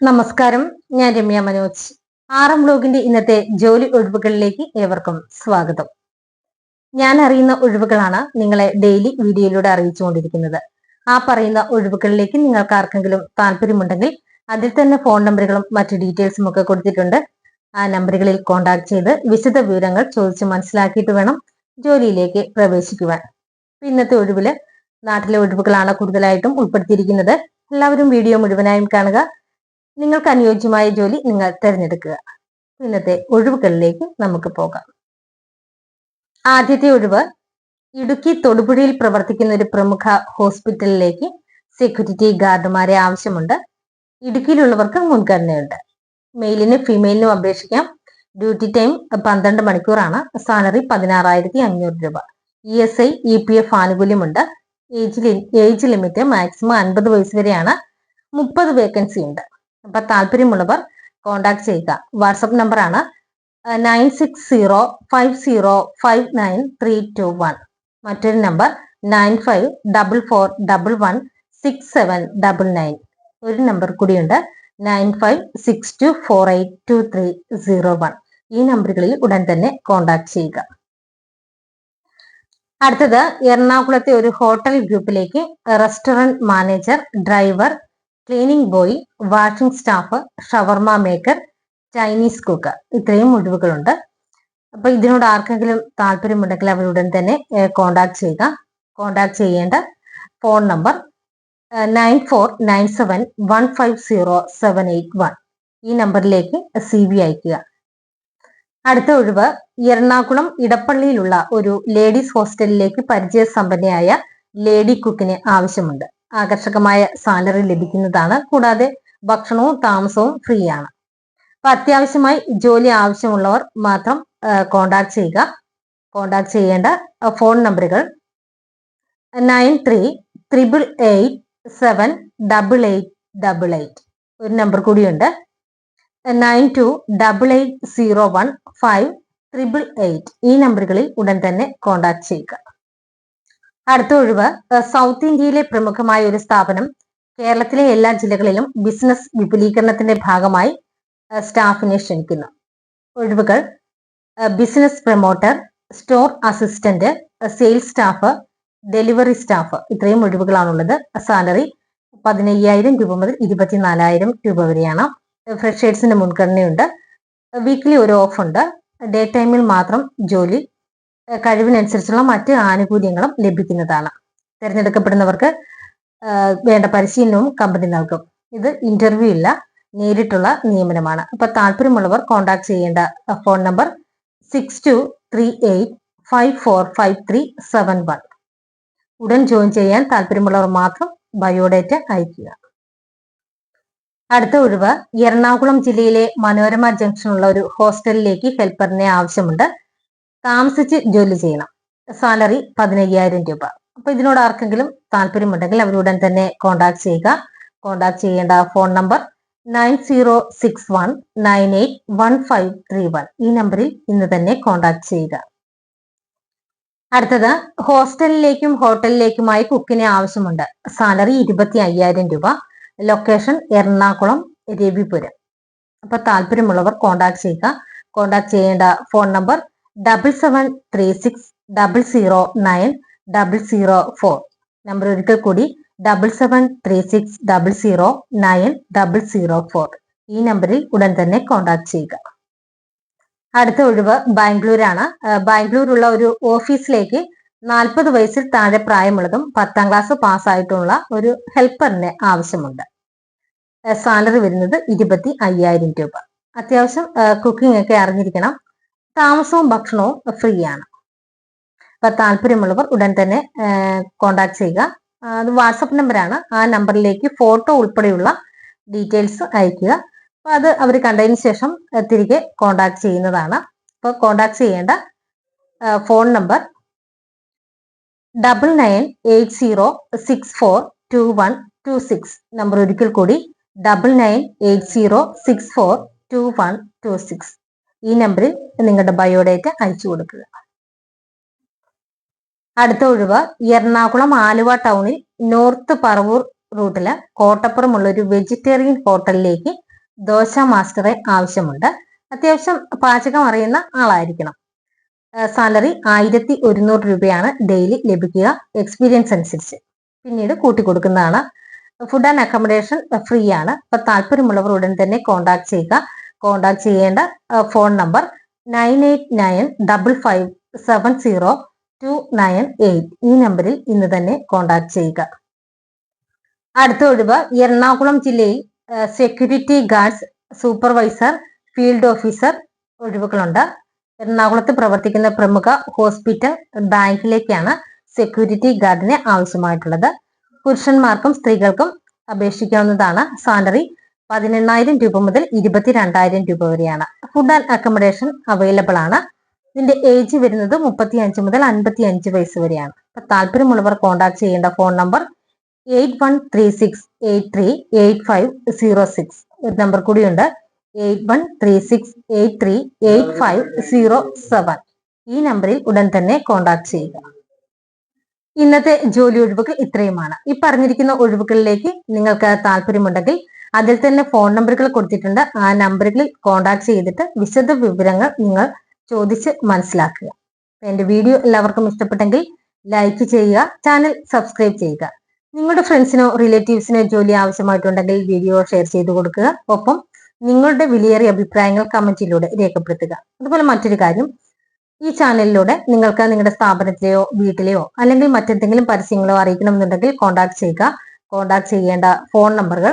നമസ്കാരം ഞാൻ രമ്യ മനോജ്. ആറം ബ്ലോഗിന്റെ ഇന്നത്തെ ജോലി ഒഴിവുകളിലേക്ക് ഏവർക്കും സ്വാഗതം. ഞാൻ അറിയുന്ന ഒഴിവുകളാണ് നിങ്ങളെ ഡെയിലി വീഡിയോയിലൂടെ അറിയിച്ചുകൊണ്ടിരിക്കുന്നത്. ആ പറയുന്ന ഒഴിവുകളിലേക്ക് നിങ്ങൾക്ക് ആർക്കെങ്കിലും താല്പര്യമുണ്ടെങ്കിൽ അതിൽ തന്നെ ഫോൺ നമ്പറുകളും മറ്റു ഡീറ്റെയിൽസും ഒക്കെ കൊടുത്തിട്ടുണ്ട്. ആ നമ്പറുകളിൽ കോൺടാക്ട് ചെയ്ത് വിശദ വിവരങ്ങൾ ചോദിച്ച് മനസ്സിലാക്കിയിട്ട് വേണം ജോലിയിലേക്ക് പ്രവേശിക്കുവാൻ. ഇന്നത്തെ ഒഴിവിൽ നാട്ടിലെ ഒഴിവുകളാണ് കൂടുതലായിട്ടും ഉൾപ്പെടുത്തിയിരിക്കുന്നത്. എല്ലാവരും വീഡിയോ മുഴുവനായും കാണുക. നിങ്ങൾക്ക് അനുയോജ്യമായ ജോലി നിങ്ങൾ തിരഞ്ഞെടുക്കുക. ഇന്നത്തെ ഒഴിവുകളിലേക്ക് നമുക്ക് പോകാം. ആദ്യത്തെ ഒഴിവ് ഇടുക്കി തൊടുപുഴയിൽ പ്രവർത്തിക്കുന്ന ഒരു പ്രമുഖ ഹോസ്പിറ്റലിലേക്ക് സെക്യൂരിറ്റി ഗാർഡുമാരെ ആവശ്യമുണ്ട്. ഇടുക്കിയിലുള്ളവർക്ക് മുൻഗണനയുണ്ട്. മെയിലിന് ഫീമെയിലിനും അപേക്ഷിക്കാം. ഡ്യൂട്ടി ടൈം പന്ത്രണ്ട് മണിക്കൂറാണ്. സാലറി പതിനാറായിരത്തി അഞ്ഞൂറ് രൂപ. E S I E P F ആനുകൂല്യമുണ്ട്. Age age limit maximum അൻപത് വയസ്സ് വരെയാണ്. മുപ്പത് വേക്കൻസി ഉണ്ട് അപ്പൊ താല്പര്യമുള്ളവർ കോണ്ടാക്ട് ചെയ്യുക. വാട്സപ്പ് നമ്പറാണ് nine six zero five zero five nine three two one മറ്റൊരു number nine five double four double one six seven double nine ഒരു നമ്പർ കൂടിയുണ്ട് nine five six two four eight two three zero one ഈ നമ്പറുകളിൽ ഉടൻ തന്നെ contact ചെയ്യുക. അടുത്തത് എറണാകുളത്തെ ഒരു ഹോട്ടൽ ഗ്രൂപ്പിലേക്ക് restaurant manager driver cleaning boy washing staff shawarma maker Chinese cook ഇത്രയും ഒഴിവുകളുണ്ട് അപ്പൊ ഇതിനോട് ആർക്കെങ്കിലും താല്പര്യമുണ്ടെങ്കിൽ അവരുടൻ തന്നെ കോണ്ടാക്ട് ചെയ്യുക. കോണ്ടാക്ട് ചെയ്യേണ്ട phone number nine four nine seven one five zero seven eight one ഈ നമ്പറിലേക്ക് സി വി അയക്കുക അടുത്ത ഒഴിവ് എറണാകുളം ഇടപ്പള്ളിയിലുള്ള ഒരു ലേഡീസ് ഹോസ്റ്റലിലേക്ക് പരിചയസമ്പന്നയായ ലേഡി കുക്കിന് ആവശ്യമുണ്ട്. ആകർഷകമായ സാലറി ലഭിക്കുന്നതാണ്. കൂടാതെ ഭക്ഷണവും താമസവും ഫ്രീ ആണ്. അപ്പൊ അത്യാവശ്യമായി ജോലി ആവശ്യമുള്ളവർ മാത്രം കോണ്ടാക്ട് ചെയ്യുക. കോണ്ടാക്ട് ചെയ്യേണ്ട ഫോൺ നമ്പറുകൾ nine three triple eight seven double eight double eight ഒരു നമ്പർ കൂടിയുണ്ട്. Nine two double eight zero one five triple eight ഈ നമ്പറുകളിൽ ഉടൻ തന്നെ കോണ്ടാക്ട് ചെയ്യുക. അടുത്ത ഒഴിവ് സൗത്ത് ഇന്ത്യയിലെ പ്രമുഖമായ ഒരു സ്ഥാപനം കേരളത്തിലെ എല്ലാ ജില്ലകളിലും ബിസിനസ് വിപുലീകരണത്തിന്റെ ഭാഗമായി സ്റ്റാഫിനെ ക്ഷണിക്കുന്നു. ഒഴിവുകൾ business promoter store assistant sales staff delivery staff ഇത്രയും ഒഴിവുകളാണുള്ളത്. സാലറി പതിനയ്യായിരം രൂപ മുതൽ ഇരുപത്തിനാലായിരം രൂപ വരെയാണ്. ഫ്രഷേഴ്സിന്റെ മുൻഗണനയുണ്ട്. വീക്കിലി ഒരു ഓഫ് ഉണ്ട്. ഡേ ടൈമിൽ മാത്രം ജോലി കഴിവിനനുസരിച്ചുള്ള മറ്റ് ആനുകൂല്യങ്ങളും ലഭിക്കുന്നതാണ്. തിരഞ്ഞെടുക്കപ്പെടുന്നവർക്ക് വേണ്ട പരിശീലനവും കമ്പനി നൽകും. ഇത് ഇന്റർവ്യൂ ഇല്ല നേരിട്ടുള്ള നിയമനമാണ്. അപ്പൊ താല്പര്യമുള്ളവർ കോൺടാക്ട് ചെയ്യേണ്ട phone number six two three eight five four five three seven one ഉടൻ ജോയിൻ ചെയ്യാൻ താല്പര്യമുള്ളവർ മാത്രം ബയോഡേറ്റ അയക്കുക അടുത്ത ഒഴിവ് എറണാകുളം ജില്ലയിലെ മനോരമ ജംഗ്ഷനുള്ള ഒരു ഹോസ്റ്റലിലേക്ക് ഹെൽപ്പറിനെ ആവശ്യമുണ്ട്. താമസിച്ച് ജോലി ചെയ്യണം. സാലറി പതിനയ്യായിരം രൂപ. അപ്പൊ ഇതിനോട് ആർക്കെങ്കിലും താല്പര്യമുണ്ടെങ്കിൽ അവരുടൻ തന്നെ കോണ്ടാക്ട് ചെയ്യുക. കോണ്ടാക്ട് ചെയ്യേണ്ട phone number nine zero six one nine eight one five three one ഈ നമ്പറിൽ ഇന്ന് തന്നെ കോണ്ടാക്ട് ചെയ്യുക. അടുത്തത് ഹോസ്റ്റലിലേക്കും ഹോട്ടലിലേക്കുമായി കുക്കിനെ ആവശ്യമുണ്ട്. സാലറി ഇരുപത്തി അയ്യായിരം രൂപ. ലൊക്കേഷൻ എറണാകുളം രവിപുരം. അപ്പൊ താല്പര്യമുള്ളവർ കോണ്ടാക്ട് ചെയ്യുക. കോണ്ടാക്ട് ചെയ്യേണ്ട phone number double seven three six double zero nine double zero four number ഒരിക്കൽ കൂടി double seven three six double zero nine double zero four ഈ നമ്പറിൽ ഉടൻ തന്നെ കോൺടാക്ട് ചെയ്യുക. അടുത്ത ഒഴിവ് ബാംഗ്ലൂരാണ്. ബാംഗ്ലൂരുള്ള ഒരു ഓഫീസിലേക്ക് നാൽപ്പത് വയസ്സിൽ താഴെ പ്രായമുള്ളതും പത്താം ക്ലാസ് പാസ്സായിട്ടുള്ള ഒരു ഹെൽപ്പറിന് ആവശ്യമുണ്ട്. സാലറി വരുന്നത് ഇരുപത്തി അയ്യായിരം രൂപ. അത്യാവശ്യം കുക്കിംഗ് ഒക്കെ അറിഞ്ഞിരിക്കണം. താമസവും ഭക്ഷണവും ഫ്രീ ആണ്. അപ്പൊ താല്പര്യമുള്ളവർ ഉടൻ തന്നെ കോണ്ടാക്ട് ചെയ്യുക. അത് വാട്സപ്പ് നമ്പറാണ് ആ നമ്പറിലേക്ക് ഫോട്ടോ ഉൾപ്പെടെയുള്ള ഡീറ്റെയിൽസ് അയക്കുക അപ്പൊ അത് അവർ കണ്ടതിന് ശേഷം തിരികെ കോണ്ടാക്ട് ചെയ്യുന്നതാണ്. അപ്പോൾ കോണ്ടാക്ട് ചെയ്യേണ്ട phone number double nine eight zero six four two one two six number ഒരിക്കൽ കൂടി double nine eight zero six four two one two six ഈ നമ്പറിൽ നിങ്ങളുടെ ബയോഡേറ്റ അയച്ചു കൊടുക്കുക. അടുത്ത ഒഴിവ് എറണാകുളം ആലുവ ടൗണിൽ നോർത്ത് പറവൂർ റൂട്ടിൽ കോട്ടപ്പുറമുള്ള ഒരു വെജിറ്റേറിയൻ ഹോട്ടലിലേക്ക് ദോശ മാസ്റ്ററെ ആവശ്യമുണ്ട്. അത്യാവശ്യം പാചകം അറിയുന്ന ആളായിരിക്കണം. സാലറി ആയിരത്തി ഒരുന്നൂറ് രൂപയാണ് ഡെയിലി ലഭിക്കുക എക്സ്പീരിയൻസ് അനുസരിച്ച്. പിന്നീട് കൂട്ടിക്കൊടുക്കുന്നതാണ്. ഫുഡ് ആൻഡ് അക്കോമഡേഷൻ ഫ്രീ ആണ്. അപ്പൊ താല്പര്യമുള്ളവർ ഉടൻ തന്നെ കോൺടാക്ട് ചെയ്യുക. കോൺടാക്ട് ചെയ്യേണ്ട phone number nine eight nine double five seven zero two nine eight ഈ നമ്പറിൽ ഇന്ന് തന്നെ കോണ്ടാക്ട് ചെയ്യുക. അടുത്ത ഒഴിവ് എറണാകുളം ജില്ലയിൽ security guards supervisor field officer ഒഴിവുകളുണ്ട്. എറണാകുളത്ത് പ്രവർത്തിക്കുന്ന പ്രമുഖ ഹോസ്പിറ്റൽ ബാങ്കിലേക്കാണ് സെക്യൂരിറ്റി ഗാർഡിന് ആവശ്യമായിട്ടുള്ളത്. പുരുഷന്മാർക്കും സ്ത്രീകൾക്കും അപേക്ഷിക്കാവുന്നതാണ് സാലറി പതിനെണ്ണായിരം രൂപ മുതൽ ഇരുപത്തിരണ്ടായിരം രൂപ വരെയാണ്. ഫുഡ് ആൻഡ് അക്കോമഡേഷൻ അവൈലബിൾ ആണ്. ഇതിന്റെ ഏജ് വരുന്നത് മുപ്പത്തി അഞ്ച് മുതൽ അൻപത്തി അഞ്ച് വയസ്സ് വരെയാണ്. അപ്പൊ താല്പര്യമുള്ളവർ കോൺടാക്ട് ചെയ്യേണ്ട phone number eight one three six eight three eight five zero six ഒരു നമ്പർ കൂടിയുണ്ട്. Eight one three six eight three eight five zero seven ഈ നമ്പറിൽ ഉടൻ തന്നെ കോൺടാക്ട് ചെയ്യുക. ഇന്നത്തെ ജോലി ഒഴിവുകൾ ഇത്രയുമാണ്. ഈ പറഞ്ഞിരിക്കുന്ന ഒഴിവുകളിലേക്ക് നിങ്ങൾക്ക് താല്പര്യമുണ്ടെങ്കിൽ അതിൽ തന്നെ ഫോൺ നമ്പറുകൾ കൊടുത്തിട്ടുണ്ട്. ആ നമ്പറുകളിൽ കോൺടാക്ട് ചെയ്തിട്ട് വിശദ വിവരങ്ങൾ നിങ്ങൾ ചോദിച്ച് മനസ്സിലാക്കുക. എന്റെ വീഡിയോ എല്ലാവർക്കും ഇഷ്ടപ്പെട്ടെങ്കിൽ ലൈക്ക് ചെയ്യുക ചാനൽ സബ്സ്ക്രൈബ് ചെയ്യുക. നിങ്ങളുടെ ഫ്രണ്ട്സിനോ റിലേറ്റീവ്സിനോ ജോലി ആവശ്യമായിട്ടുണ്ടെങ്കിൽ വീഡിയോ ഷെയർ ചെയ്ത് കൊടുക്കുക. ഒപ്പം നിങ്ങളുടെ വിലയേറിയ അഭിപ്രായങ്ങൾ കമന്റിലൂടെ രേഖപ്പെടുത്തുക. അതുപോലെ മറ്റൊരു കാര്യം ഈ ചാനലിലൂടെ നിങ്ങൾക്ക് നിങ്ങളുടെ സ്ഥാപനത്തിലെയോ വീട്ടിലെയോ അല്ലെങ്കിൽ മറ്റെന്തെങ്കിലും പരസ്യങ്ങളോ അറിയിക്കണമെന്നുണ്ടെങ്കിൽ കോൺടാക്ട് ചെയ്യുക. കോൺടാക്ട് ചെയ്യേണ്ട ഫോൺ നമ്പറുകൾ